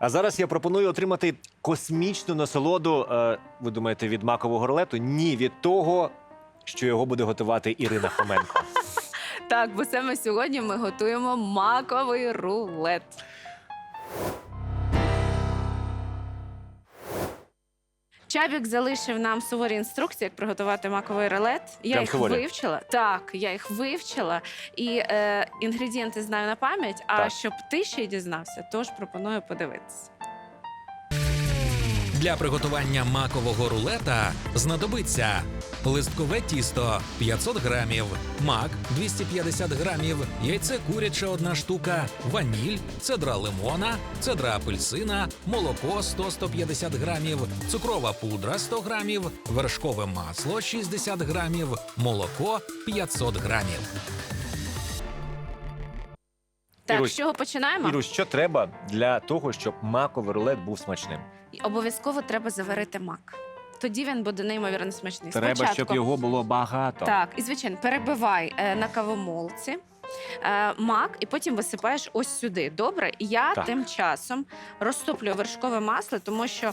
А зараз я пропоную отримати космічну насолоду. е, ви думаєте, від макового рулету? Ні, від того, що його буде готувати Ірина Хоменко. Так, бо саме сьогодні ми готуємо маковий рулет. Чабік залишив нам суворі інструкції, як приготувати маковий рулет. Я Прям їх суворі? вивчила. Так, я їх вивчила. І е, інгредієнти знаю на пам'ять. А Так. щоб ти ще й дізнався, тож пропоную подивитися. Для приготування макового рулета знадобиться листкове тісто 500 грамів, мак 250 грамів, яйце куряче 1 штука, ваніль, цедра лимона, цедра апельсина, молоко 100-150 грамів, цукрова пудра 100 грамів, вершкове масло 60 грамів, молоко 500 грамів. Так, Ірусь, з чого починаємо? Ірусь, що треба для того, щоб маковий рулет був смачним? І Обов'язково треба заварити мак. Тоді він буде неймовірно смачний. Треба, Спочатку щоб його було багато. Так, і звичайно, перебивай е, на кавомолці. е, Мак, і потім висипаєш ось сюди. Добре, І я Так. тим часом розтоплю вершкове масло, тому що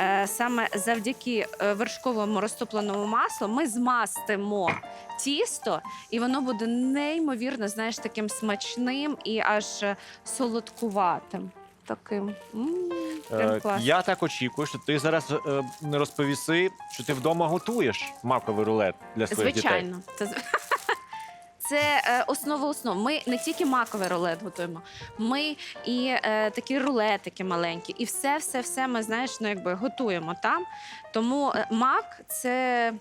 е, саме завдяки е, вершковому розтопленому маслу ми змастимо тісто, і воно буде неймовірно, знаєш, таким смачним і аж е, солодкуватим. Таким. М, прям Е, клас. я так очікую, що ти зараз е, не розповіси, що ти вдома готуєш маковий рулет для своїх дітей. Звичайно, це з- це е, основа основ. Ми не тільки маковий рулет готуємо, ми і е, такі рулетики маленькі, і все, все, все ми знаєш, ну якби готуємо там. Тому е, мак це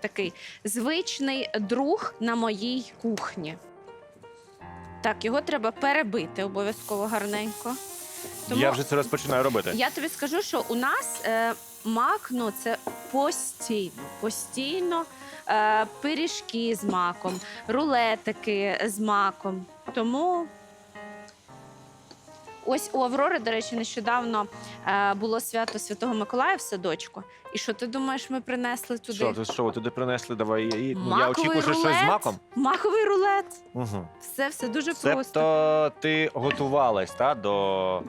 такий звичний друг на моїй кухні. Так, його треба перебити обов'язково гарненько. Тому- Я вже це розпочинаю робити. я тобі скажу, що у нас е, мак ну, це постійно, постійно е, пиріжки з маком, рулетики з маком. Тому ось у Аврори, до речі, нещодавно е, було свято Святого Миколая в садочку. І що ти думаєш, ми принесли туди? Що, ти, що ви туди принесли? Давай я, і- ну, я очікую, що щось з маком. Маковий рулет. Угу. Все, все дуже просто. Себто ти готувалась та, до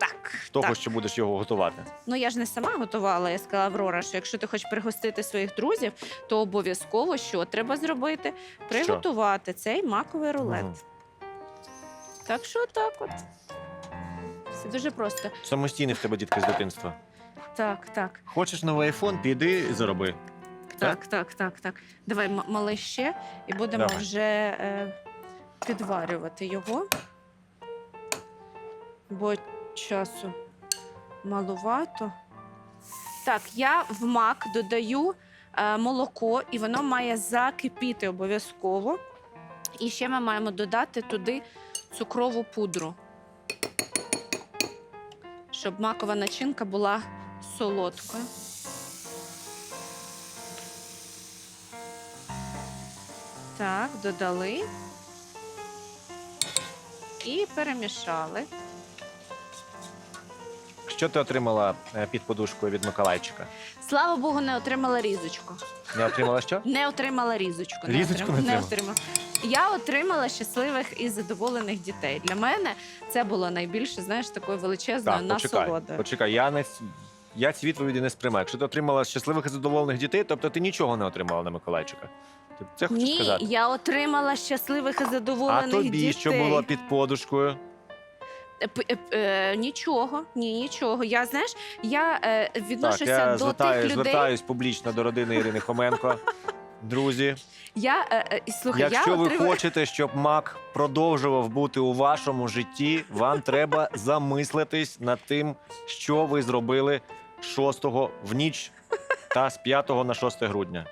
Так, того, так. що будеш його готувати. Ну я ж не сама готувала. Я сказала Аврора, що якщо ти хочеш пригостити своїх друзів, то обов'язково що треба зробити? Приготувати цей маковий рулет. Мгм. Так що так от. Все дуже просто. Самостійний в тебе дітки з дитинства. Так, так, Хочеш новий айфон, піди і зароби. так, так, так, так. Давай м- ще і будемо Давай. вже е, підварювати його. Бо часу малувато. Так, я в мак додаю е, молоко, і воно має закипіти обов'язково. І ще ми маємо додати туди цукрову пудру, щоб макова начинка була солодкою. Так, додали. І перемішали. Що ти отримала е, під подушкою від Миколайчика? Слава Богу, не отримала різочку. Не отримала що? Не отримала різочку. Різочку не не отримала. Я отримала щасливих і задоволених дітей. Для мене це було найбільше, знаєш, такою величезною Так, насолодою. Почекай, я не я ці відповіді не сприймаю. Якщо ти отримала щасливих і задоволених дітей, тобто ти нічого не отримала на Миколайчика. Ти це хочеш Ні, сказати? я отримала щасливих і А задоволених тобі дітей. що було під подушкою? Е, п- е, п- е, нічого, ні, нічого. Я знаєш, я е, Так, я до звертаю, тих людей. звертаюсь публічно до родини Ірини Хоменко. Друзі, Я е, е, слухай, якщо я ви отримала... хочете, щоб мак продовжував бути у вашому житті, вам треба замислитись над тим, що ви зробили 6-го в ніч та з 5 на 6 грудня.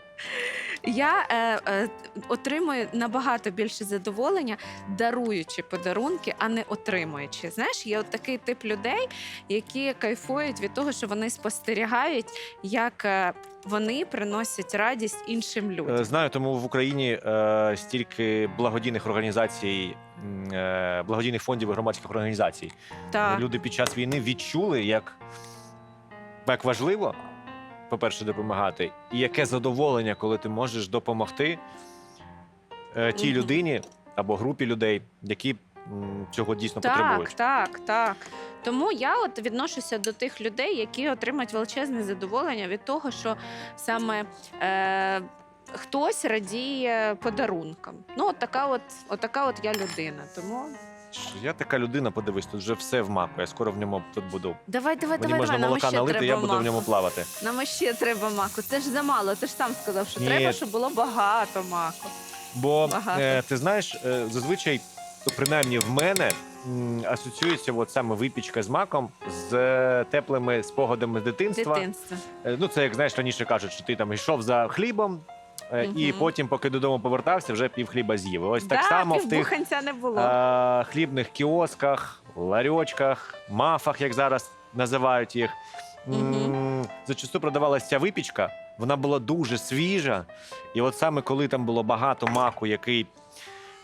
Я е, е, отримую набагато більше задоволення, даруючи подарунки, а не отримуючи. Знаєш, є от такий тип людей, які кайфують від того, що вони спостерігають, як е, вони приносять радість іншим Е, людям. Знаю, тому в Україні е, стільки благодійних організацій, м, е, благодійних фондів і громадських організацій. Так. Люди під час війни відчули, як, як важливо, по-перше, допомагати, і яке задоволення, коли ти можеш допомогти е, тій людині або групі людей, які м, цього дійсно Так, потребують. так, так. Тому я от відношуся до тих людей, які отримають величезне задоволення від того, що саме е, хтось радіє подарункам. Ну, от така от, от така от я людина. Тому Я така людина, подивись, тут вже все в маку. Я скоро в ньому тут буду. давай, давай, Мені давай, можна давай. Нам молока ще налити, треба я буду в ньому плавати. Нам ще треба маку. Це ж замало. Ти ж сам сказав, що Ні. треба, щоб було багато маку. Бо Багато. е, ти знаєш, е, зазвичай, то принаймні в мене м, асоціюється от саме випічка з маком з е, теплими спогадами з дитинства. Дитинство. Е, Ну, це як знаєш, раніше кажуть, що ти там йшов за хлібом, е, і потім, поки додому повертався, вже пів хліба з'їв. Ось так да, само в тих півбуханця не було. е, хлібних кіосках, ларьочках, мафах, як зараз називають їх. М, Зачасту продавалася ця випічка, вона була дуже свіжа. І от саме коли там було багато маку, який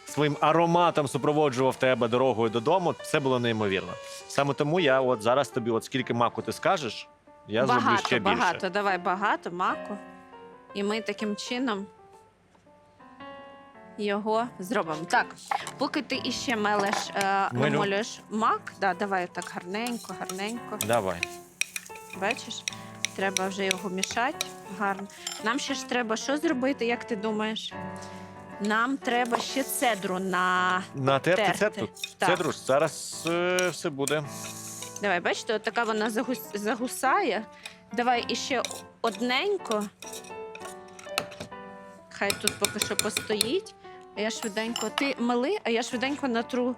своїм ароматом супроводжував тебе дорогою додому, це було неймовірно. Саме тому я от зараз тобі, от скільки маку ти скажеш, я зроблю багато, ще більше. багато. Давай багато маку. І ми таким чином його зробимо. Так, поки ти іще мелеш, е, Мелю. намолюєш мак, да, давай так гарненько, гарненько. Давай. Бачиш, треба вже його мішати гарно. Нам ще ж треба що зробити, як ти думаєш? Нам треба ще цедру на. Натерти Терти. цедру. Так. Цедру ж зараз е, все буде. Давай, бачите, от така вона загус... загусає. Давай іще одненько. Хай тут поки що постоїть. А я швиденько. Ти мили, а я швиденько натру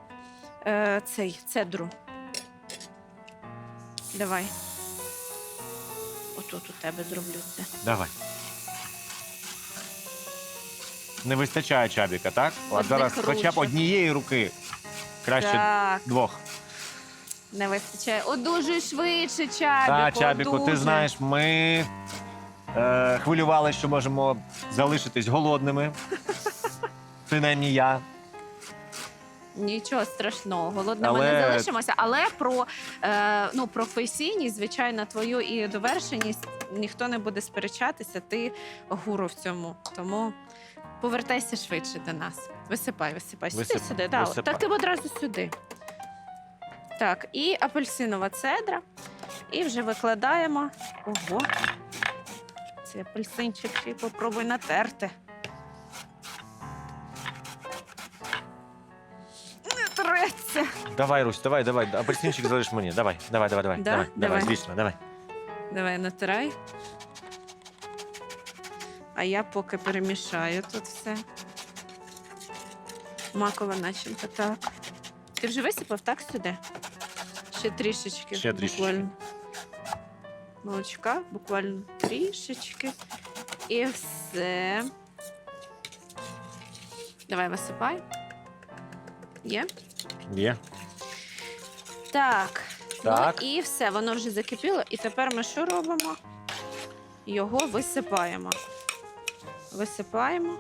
е, цей цедру. Давай. Отут у тебе зроблю це. Давай. Не вистачає чабіка, так? От Одних зараз хоча б ручок. однієї руки. Краще Так, двох. не вистачає. Одужуй швидше, Чабіку. Та, Чабіку, ти знаєш, ми е, хвилювалися, що можемо залишитись голодними. Принаймні я. Нічого страшного, голодними Але- не залишимося. Але про е, ну, професійність, звичайно, твою і довершеність ніхто не буде сперечатися. Ти гуру в цьому. Тому повертайся швидше до нас. Висипай, висипай. Сюди, Висип- сюди. Да, висипай. так ти одразу сюди. Так, і апельсинова цедра. І вже викладаємо. Ого. Цей апельсинчик ще й попробуй натерти. Не треться. Давай, Русь, давай, давай. Апельсинчик залиш мені. Давай, давай, давай, давай. Да? Давай, давай, Давай. звісно, давай. Давай натирай. А я поки перемішаю тут все. Макова начинка, так. Ти вже висипав, так, сюди? Ще трішечки. Ще трішечки. Буквально. Молочка, буквально трішечки. І все. Давай висипай. Є? Є. Так. Так. Ну і все, воно вже закипіло. І тепер ми що робимо? Його висипаємо. Висипаємо.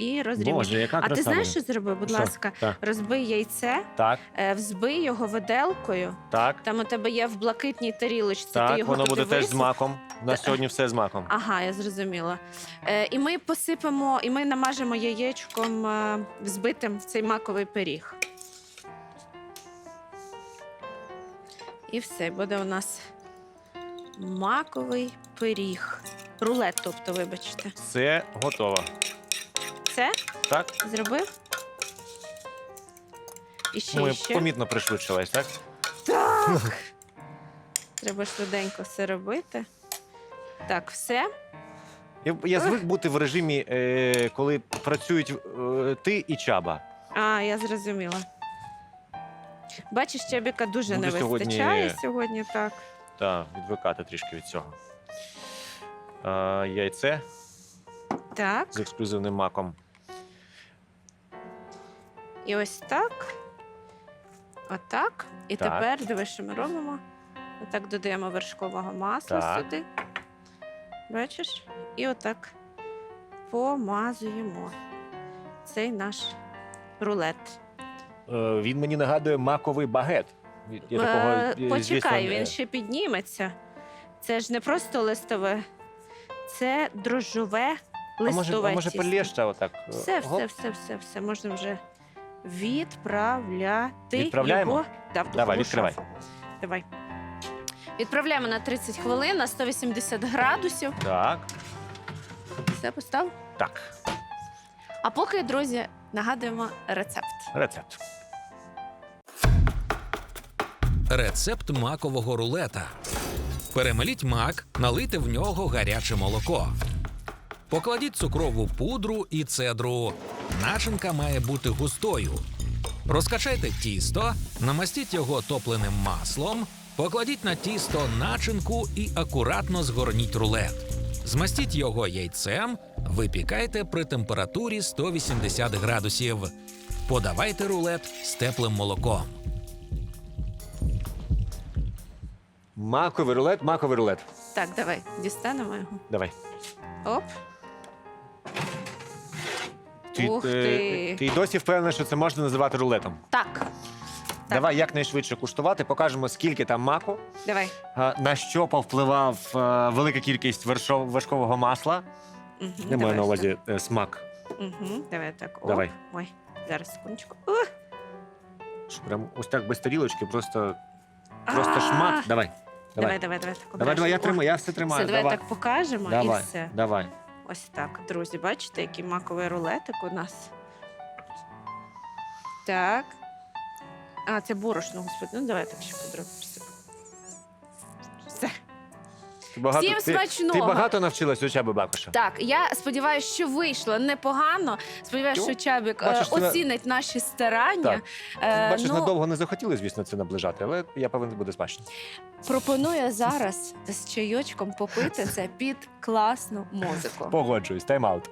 І розрівнюємо. Боже, яка А ти знаєш, що зроби, будь Що? ласка? Так, Розбий яйце, так, е, взбий його виделкою. так. Там у тебе є в блакитній тарілочці. ти Так, його воно туди буде теж з висип. маком. У нас Та- сьогодні все з маком. Ага, я зрозуміла. Е, і ми посипемо, і ми намажемо яєчком е, взбитим в цей маковий пиріг. І все, буде у нас маковий пиріг. Рулет, тобто, вибачте. Все готово. Це Так? зробив? І ще, Ми і ще. помітно пришвидшились, так? Так. Треба швиденько все робити. Так, все. Я, я звик бути в режимі, е, коли працюють е, ти і чаба. А, я зрозуміла. Бачиш, Чебіка дуже Буде не сьогодні- вистачає сьогодні, так. Так, відвикати трішки від цього. Е, яйце Так. з ексклюзивним маком. І ось так. Отак. І Так. тепер дивись, що ми робимо. Отак додаємо вершкового масла Так. сюди. Бачиш? І отак помазуємо цей наш рулет. Е, він мені нагадує маковий багет. Я такого, Е, е, Почекай, звісно, е, він ще підніметься. Це ж не просто листове, це дрожжове А може, а може тісто. отак? Все, гоп? все, все, все, все. Можна вже відправляти Відправляємо? його да, в духову Давай, відкривай. шафу. Давай. Відправляємо на 30 хвилин на 180 градусів. Так, Все постав. так. А поки, друзі, нагадуємо рецепт. Рецепт. Рецепт макового рулета. Перемеліть мак, налийте в нього гаряче молоко. Покладіть цукрову пудру і цедру. Начинка має бути густою. Розкачайте тісто, намастіть його топленим маслом, покладіть на тісто начинку і акуратно згорніть рулет. Змастіть його яйцем, випікайте при температурі 180 градусів. Подавайте рулет з теплим молоком. Маковий рулет, маковий рулет. Так, давай, дістанемо його. Давай. Оп. Ти, Ух е, ти. ти й досі впевнена, що це можна називати рулетом. Так, Давай якнайшвидше куштувати, покажемо, скільки там маку, давай. а, на що повпливав е, велика кількість вершо- вершкового масла. Угу, Не маю на увазі е, смак. Угу, давай так. Оп. Давай. Ой, зараз секундочку. Ух. Що прям ось так без тарілочки, просто, просто А. шмат. Давай. Давай, Давай. давай, давай. так, Давай, я тримаю, я все тримаю. Все, давай давай. так покажемо давай. і все. Давай. Ось так, друзі, бачите, який маковий рулетик у нас. Так. А, це борошно, господи. Ну, давайте ще подробно. Багато, Всім ти, смачного! ти багато навчилась у Чаби Бакуша? Так, я сподіваюся, що вийшло непогано. Сподіваюся, Ну, що Чабік е, бачиш, тебе- оцінить наші старання. Так. Е, Бачиш, ну, надовго не захотіли, звісно, це наближати, але я певен, буде смачно. пропоную зараз з чайочком попити це під класну музику. Погоджуюсь, тайм-аут.